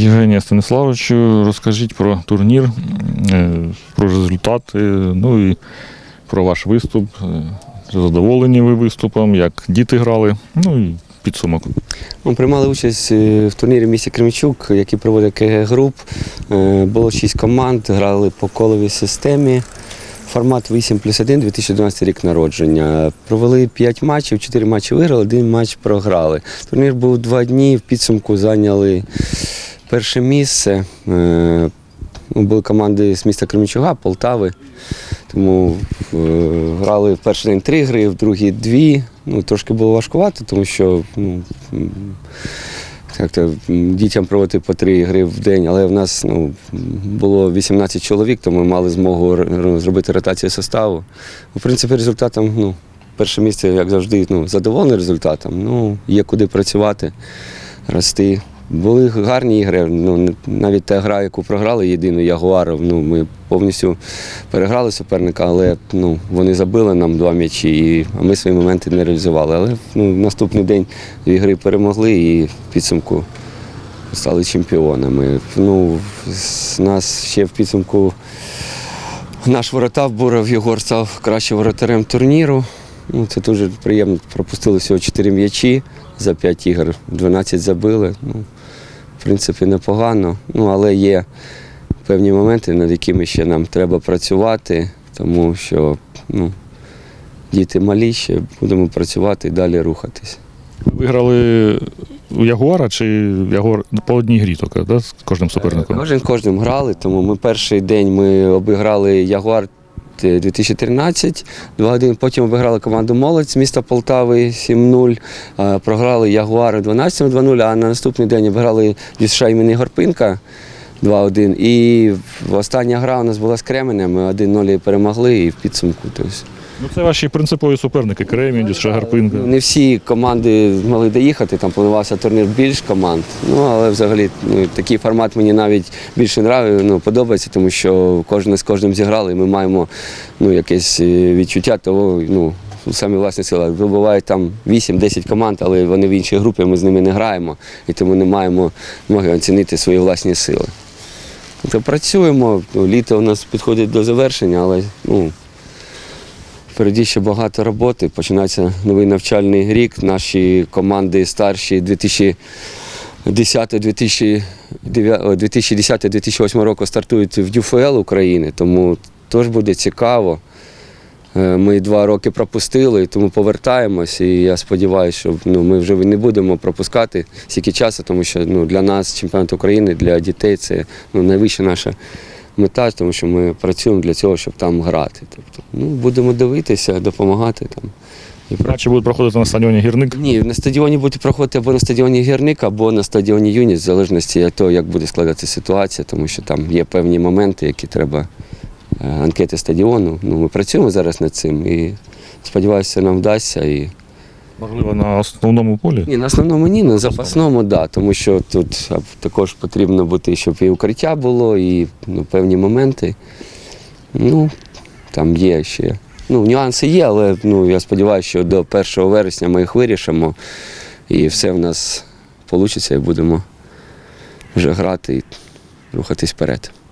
Євгенія Станіславовичу, розкажіть про турнір, е, про результати, ну і про ваш виступ. Е, задоволені ви виступом, як діти грали, ну і підсумок. Ми приймали участь е, в турнірі місті Кремічук, який проводить КГ груп. Було шість команд, грали по коловій системі. Формат 8 плюс 1, 2012 рік народження. Провели 5 матчів, 4 матчі виграли, один матч програли. Турнір був два дні, в підсумку зайняли перше місце. Е, ну, Були команди з міста Кременчуга, Полтави. Тому е, грали в перший день три гри, в другий дві. Ну, трошки було важкувато, тому що ну, то, дітям проводити по три гри в день, але в нас ну, було 18 чоловік, тому ми мали змогу зробити ротацію составу. В принципі, результатом, ну, перше місце, як завжди, ну, задоволений результатом. Ну, є куди працювати, рости. Були гарні ігри. Ну, навіть та гра, яку програли єдину Ягуаров, ну, ми повністю переграли суперника, але ну, вони забили нам два м'ячі, і, а ми свої моменти не реалізували. Але ну, наступний день дві гри перемогли і в підсумку стали чемпіонами. Ну, нас ще в підсумку наш воротар Буров Єгор став кращим воротарем турніру. Ну, це дуже приємно. Пропустили всього 4 м'ячі за 5 ігор, 12 забили. Ну, в принципі, непогано. Ну, але є певні моменти, над якими ще нам треба працювати, тому що ну, діти малі ще будемо працювати і далі рухатись. Ви грали у Ягуара чи Ягуар по одній грі тільки, да, з кожним суперником? Кожен кожним грали, тому ми перший день ми обіграли Ягуар 2013, 2-1, потім обіграли команду Молодь з міста Полтави 7-0, е, програли Ягуари 12 2-0, а на наступний день обіграли ДЮСШ імені Горпинка 2-1. І остання гра у нас була з Кременем, ми 1-0 перемогли і в підсумку. Тобто, Ну, це ваші принципові суперники Кремінь, Шагарпинка. не всі команди змогли доїхати, там планувався турнір більш команд. Ну, але взагалі ну, такий формат мені навіть більше нравиться, ну, подобається, тому що кожен з кожним зіграли, і ми маємо ну, якесь е, відчуття того, ну, самі власні сили. Буває там 8-10 команд, але вони в іншій групі, ми з ними не граємо, і тому не маємо змоги оцінити свої власні сили. То працюємо, ну, літо у нас підходить до завершення, але ну, Впереді ще багато роботи. Починається новий навчальний рік. Наші команди старші 2010-2008 року стартують в ДЮФЛ України, тому теж буде цікаво. Е, Ми два роки пропустили, тому повертаємось. І я сподіваюся, що ну, ми вже не будемо пропускати стільки часу, тому що ну, для нас чемпіонат України, для дітей це ну, найвища наша мета, тому що ми працюємо для цього, щоб там грати. Тобто, ну, будемо дивитися, допомагати там. І про- Матчі будуть проходити на стадіоні Гірник. Ні, на стадіоні буде проходити або на стадіоні Гірник, або на стадіоні Юніс, в залежності від того, як буде складатися ситуація, тому що там є певні моменти, які треба е, анкети стадіону. Ну, ми працюємо зараз над цим і сподіваюся, нам вдасться. І... Можливо, на основному полі. Ні, на основному ні, на запасному, так, да, тому що тут також потрібно бути, щоб і укриття було, і ну, певні моменти. Ну, там є ще. Ну, нюанси є, але ну, я сподіваюся, що до 1 вересня ми їх вирішимо, і все в нас вийде, і будемо вже грати і рухатись вперед.